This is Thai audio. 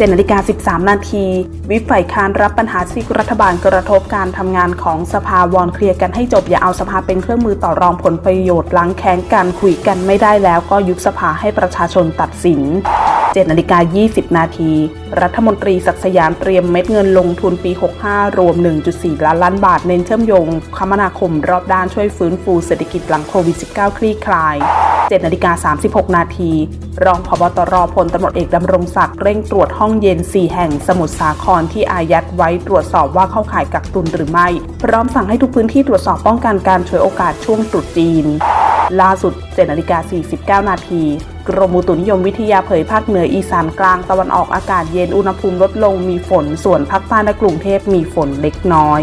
7นาฬิกา13 นาทีวิปฝ่ายค้านรับปัญหาซีกรัฐบาลกระทบการทำงานของสภาวอนเคลียร์กันให้จบอย่าเอาสภาเป็นเครื่องมือต่อรองผลประโยชน์ล้างแค้นกันคุยกันไม่ได้แล้วก็ยุบสภาให้ประชาชนตัดสิน7นาฬิกา20 นาที รัฐมนตรีศักสยามเตรียมเม็ดเงินลงทุนปี 65 รวม 1.4 ล้านล้านบาท เน้นเชื่อมโยง คมนาคมรอบด้านช่วยฟื้นฟูเศรษฐกิจหลังโควิด -19 คลี่คลาย 7นาฬิกา36 นาที รองพบตรพลตำรวจเอกดำรงศักดิ์เร่งตรวจห้องเย็น 4 แห่งสมุทรสาครที่อายัดไว้ตรวจสอบว่าเข้าข่ายกักตุนหรือไม่ พร้อมสั่งให้ทุกพื้นที่ตรวจสอบป้องกันการฉวยโอกาสช่วงตรุษจีน ล่าสุด7นาฬิกา49 นาทีกรมอุตุนิยมวิทยาเผยภาคเหนืออีสานกลางตะวันออกอากาศเย็นอุณหภูมิลดลงมีฝน ส่วนภาคใต้และกรุงเทพมีฝนเล็กน้อย